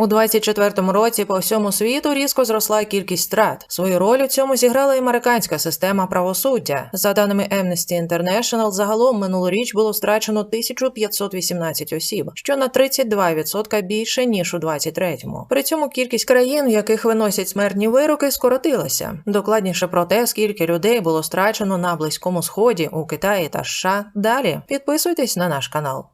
У 24-му році по всьому світу різко зросла кількість страт. Свою роль у цьому зіграла і американська система правосуддя. За даними Amnesty International, загалом минулоріч було страчено 1518 осіб, що на 32% більше ніж у 23-му. При цьому кількість країн, в яких виносять смертні вироки, скоротилася. Докладніше про те, скільки людей було страчено на близькому сході у Китаї та США. Далі підписуйтесь на наш канал.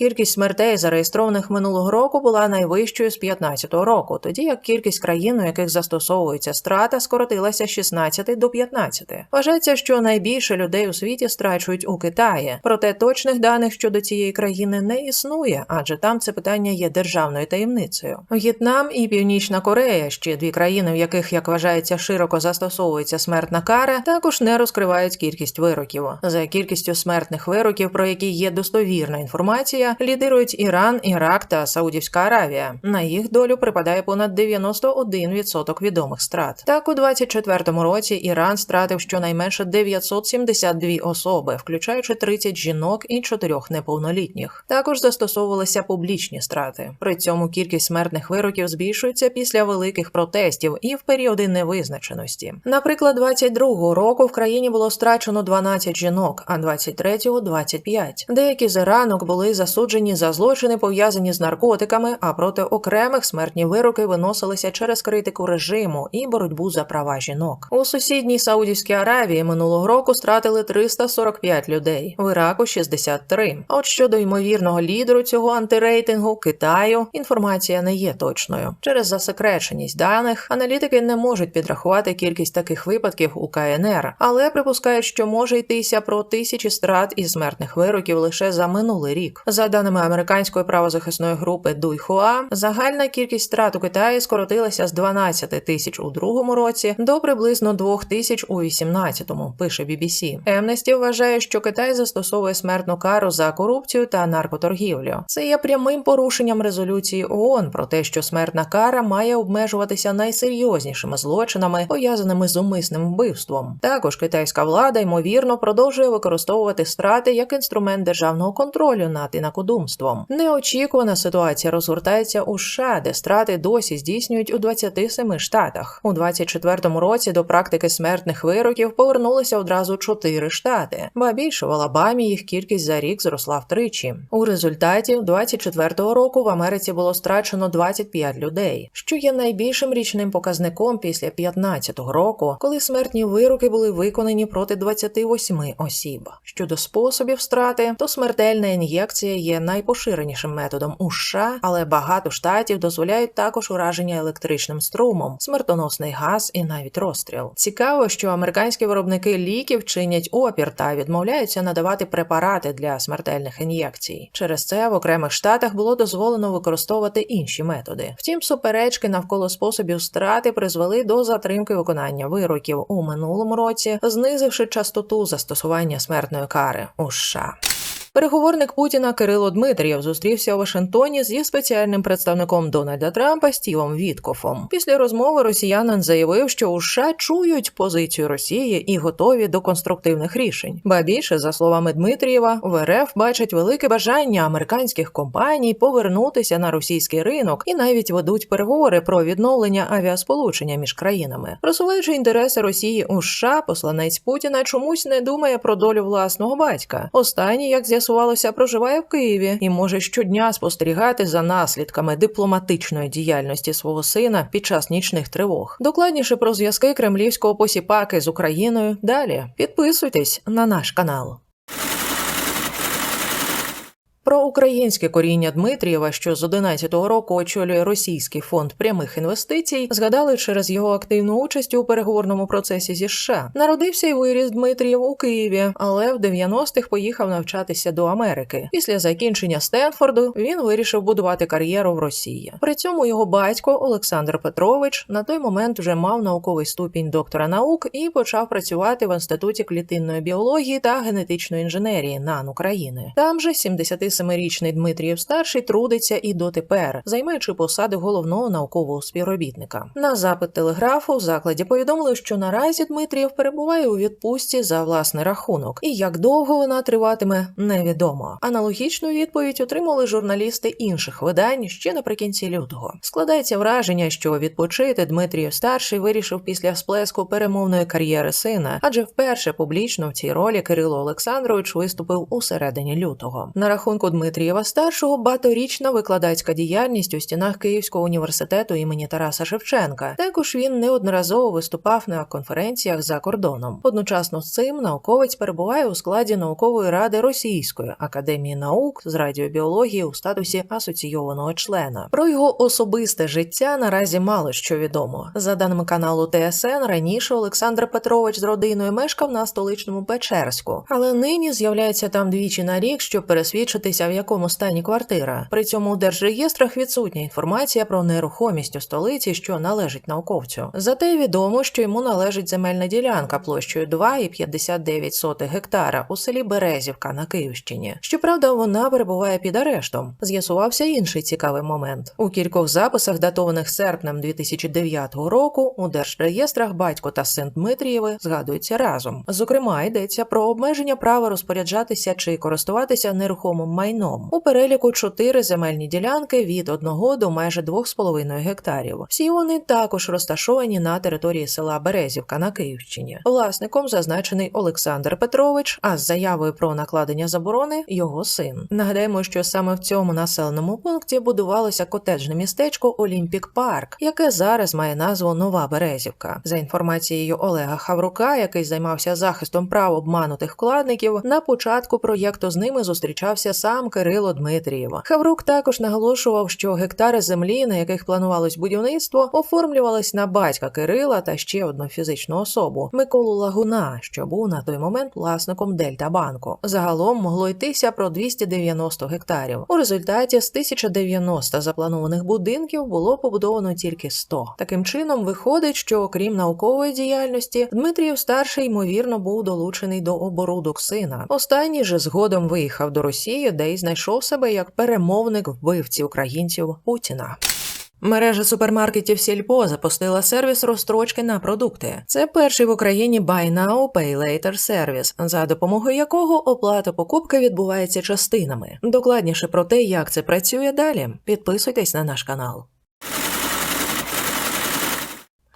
Кількість смертей, зареєстрованих минулого року, була найвищою з 15-го року, тоді як кількість країн, у яких застосовується страта, скоротилася з 16 до 15. Вважається, що найбільше людей у світі страчують у Китаї. Проте точних даних щодо цієї країни не існує, адже там це питання є державною таємницею. В'єтнам і Північна Корея, ще дві країни, в яких, як вважається, широко застосовується смертна кара, також не розкривають кількість вироків. За кількістю смертних вироків, про які є достовірна інформація лідирують Іран, Ірак та Саудівська Аравія. На їх долю припадає понад 91% відомих страт. Так, у 24-му році Іран стратив щонайменше 972 особи, включаючи 30 жінок і 4 неповнолітніх. Також застосовувалися публічні страти. При цьому кількість смертних вироків збільшується після великих протестів і в періоди невизначеності. Наприклад, 22-го року в країні було страчено 12 жінок, а 23-го – 25. Деякі з ранок були засуджені засуджені за злочини, пов'язані з наркотиками, а проти окремих смертні вироки виносилися через критику режиму і боротьбу за права жінок. У сусідній Саудівській Аравії минулого року стратили 345 людей, в Іраку 63. От щодо ймовірного лідеру цього антирейтингу Китаю, інформація не є точною. Через засекреченість даних аналітики не можуть підрахувати кількість таких випадків у КНР, але припускають, що може йтися про тисячі страт і смертних вироків лише за минулий рік. За даними американської правозахисної групи Дуйхуа, загальна кількість страт у Китаї скоротилася з 12 тисяч у другому році до приблизно 2 тисяч у 18-му, пише BBC. Amnesty вважає, що Китай застосовує смертну кару за корупцію та наркоторгівлю. Це є прямим порушенням резолюції ООН про те, що смертна кара має обмежуватися найсерйознішими злочинами, пов'язаними з умисним вбивством. Також китайська влада ймовірно продовжує використовувати страти як інструмент державного контролю над інакодумством. Неочікувана ситуація розгортається у США, де страти досі здійснюють у 27 штатах. У 24-му році до практики смертних вироків повернулися одразу чотири штати, ба більше в Алабамі їх кількість за рік зросла втричі. У результаті 24-го року в Америці було страчено 25 людей, що є найбільшим річним показником після 15-го року, коли смертні вироки були виконані проти 28 осіб. Щодо способів страти, то смертельна ін'єкція є найпоширенішим методом у США, але багато штатів дозволяють також ураження електричним струмом, смертоносний газ і навіть розстріл. Цікаво, що американські виробники ліків чинять опір та відмовляються надавати препарати для смертельних ін'єкцій. Через це в окремих штатах було дозволено використовувати інші методи. Втім, суперечки навколо способів страти призвели до затримки виконання вироків у минулому році, знизивши частоту застосування смертної кари у США. Переговорник Путіна Кирило Дмитрієв зустрівся у Вашингтоні зі спеціальним представником Дональда Трампа Стівом Віткофом. Після розмови росіянин заявив, що у США чують позицію Росії і готові до конструктивних рішень. Ба більше, за словами Дмитрієва, в РФ бачать велике бажання американських компаній повернутися на російський ринок і навіть ведуть переговори про відновлення авіасполучення між країнами, просуваючи інтереси Росії у США, посланець Путіна чомусь не думає про долю власного батька. Останній, як з'ясувалося, проживає в Києві і може щодня спостерігати за наслідками дипломатичної діяльності свого сина під час нічних тривог. Докладніше про зв'язки кремлівського посіпаки з Україною. Далі підписуйтесь на наш канал. Про українське коріння Дмитрієва, що з 11-го року очолює російський фонд прямих інвестицій, згадали через його активну участь у переговорному процесі зі США. Народився і виріс Дмитрієв у Києві, але в 90-х поїхав навчатися до Америки. Після закінчення Стенфорду він вирішив будувати кар'єру в Росії. При цьому його батько Олександр Петрович на той момент вже мав науковий ступінь доктора наук і почав працювати в інституті клітинної біології та генетичної інженерії НАН України. Там же 70 27-річний Дмитрієв старший трудиться і дотепер, займаючи посади головного наукового співробітника. На запит телеграфу в закладі повідомили, що наразі Дмитрієв перебуває у відпустці за власний рахунок, і як довго вона триватиме, невідомо. Аналогічну відповідь отримали журналісти інших видань ще наприкінці лютого. Складається враження, що відпочити Дмитрієв старший вирішив після сплеску перемовної кар'єри сина, адже вперше публічно в цій ролі Кирило Олександрович виступив у середині лютого. На рахунку Дмитрієва старшого багаторічна викладацька діяльність у стінах Київського університету імені Тараса Шевченка. Також він неодноразово виступав на конференціях за кордоном. Одночасно з цим науковець перебуває у складі наукової ради Російської академії наук з радіобіології у статусі асоційованого члена. Про його особисте життя наразі мало що відомо. За даними каналу ТСН, раніше Олександр Петрович з родиною мешкав на столичному Печерську, але нині з'являється там двічі на рік, щоб пересвідчитися, в якому стані квартира. При цьому у держреєстрах відсутня інформація про нерухомість у столиці, що належить науковцю. Зате відомо, що йому належить земельна ділянка площею 2,59 гектара у селі Березівка на Київщині. Щоправда, вона перебуває під арештом. З'ясувався інший цікавий момент. У кількох записах, датованих серпнем 2009 року, у держреєстрах батько та син Дмитрієви згадуються разом. Зокрема, йдеться про обмеження права розпоряджатися чи користуватися нерухомим майном. У переліку чотири земельні ділянки від 1 до майже 2,5 гектарів. Всі вони також розташовані на території села Березівка на Київщині. Власником зазначений Олександр Петрович, а з заявою про накладення заборони його син. Нагадаємо, що саме в цьому населеному пункті будувалося котеджне містечко Олімпік Парк, яке зараз має назву Нова Березівка. За інформацією Олега Хаврука, який займався захистом прав обманутих вкладників, на початку проєкту з ними зустрічався сам Кирило Дмитрієв. Хаврук також наголошував, що гектари землі, на яких планувалось будівництво, оформлювались на батька Кирила та ще одну фізичну особу Миколу Лагуна, що був на той момент власником Дельта Банку. Загалом могло йтися про 290 гектарів. У результаті з 1090 запланованих будинків було побудовано тільки 100. Таким чином виходить, що окрім наукової діяльності, Дмитрієв старший ймовірно був долучений до оборудок сина. Останній же згодом виїхав до Росії, де й знайшов себе як перемовник вбивці українців Путіна. Мережа супермаркетів Сільпо запустила сервіс розстрочки на продукти. Це перший в Україні Buy Now, Pay Later сервіс, за допомогою якого оплата покупки відбувається частинами. Докладніше про те, як це працює далі. Підписуйтесь на наш канал.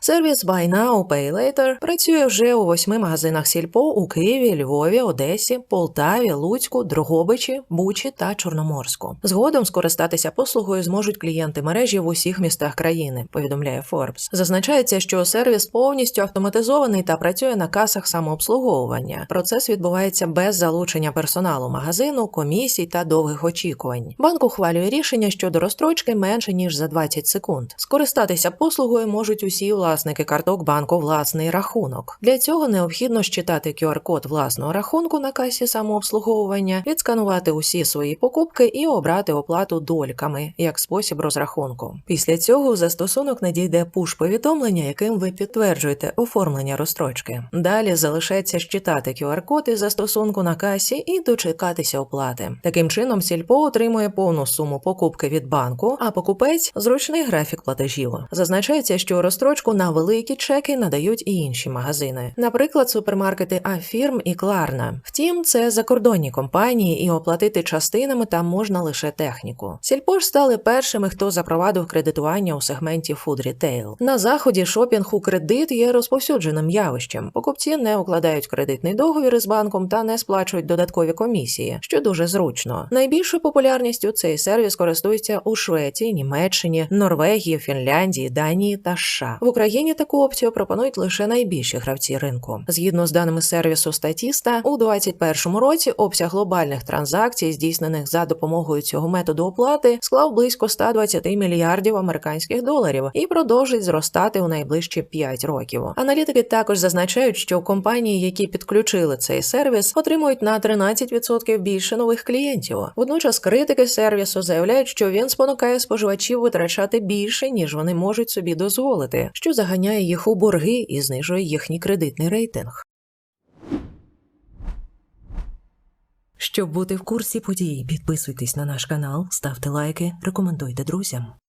Сервіс Buy Now, Pay Later працює вже у восьми магазинах Сільпо у Києві, Львові, Одесі, Полтаві, Луцьку, Дрогобичі, Бучі та Чорноморську. Згодом скористатися послугою зможуть клієнти мережі в усіх містах країни. Повідомляє Forbes. Зазначається, що сервіс повністю автоматизований та працює на касах самообслуговування. Процес відбувається без залучення персоналу магазину, комісій та довгих очікувань. Банк ухвалює рішення щодо розстрочки менше ніж за 20 секунд. Скористатися послугою можуть усі власники власники карток банку власний рахунок. Для цього необхідно щитати QR-код власного рахунку на касі самообслуговування, відсканувати усі свої покупки і обрати оплату дольками як спосіб розрахунку. Після цього в застосунок надійде пуш-повідомлення, яким ви підтверджуєте оформлення розстрочки. Далі залишається щитати QR-код із застосунку на касі і дочекатися оплати. Таким чином, сільпо отримує повну суму покупки від банку, а покупець зручний графік платежів. Зазначається, що розстрочку на великі чеки надають і інші магазини, наприклад, супермаркети Афірм і Кларна. Втім, це закордонні компанії, і оплатити частинами там можна лише техніку. Сільпо ж стали першими, хто запровадив кредитування у сегменті Food Retail. На заході шопінг у кредит є розповсюдженим явищем. Покупці не укладають кредитний договір із банком та не сплачують додаткові комісії, що дуже зручно. Найбільшою популярністю цей сервіс користується у Швеції, Німеччині, Норвегії, Фінляндії, Данії та США. В Україні таку опцію пропонують лише найбільші гравці ринку. Згідно з даними сервісу Статіста, у 2021 році обсяг глобальних транзакцій, здійснених за допомогою цього методу оплати, склав близько 120 мільярдів американських доларів і продовжить зростати у найближчі 5 років. Аналітики також зазначають, що компанії, які підключили цей сервіс, отримують на 13% більше нових клієнтів. Водночас критики сервісу заявляють, що він спонукає споживачів витрачати більше ніж вони можуть собі дозволити, що заганяє їх у борги і знижує їхній кредитний рейтинг. Щоб бути в курсі подій, підписуйтесь на наш канал, ставте лайки, рекомендуйте друзям.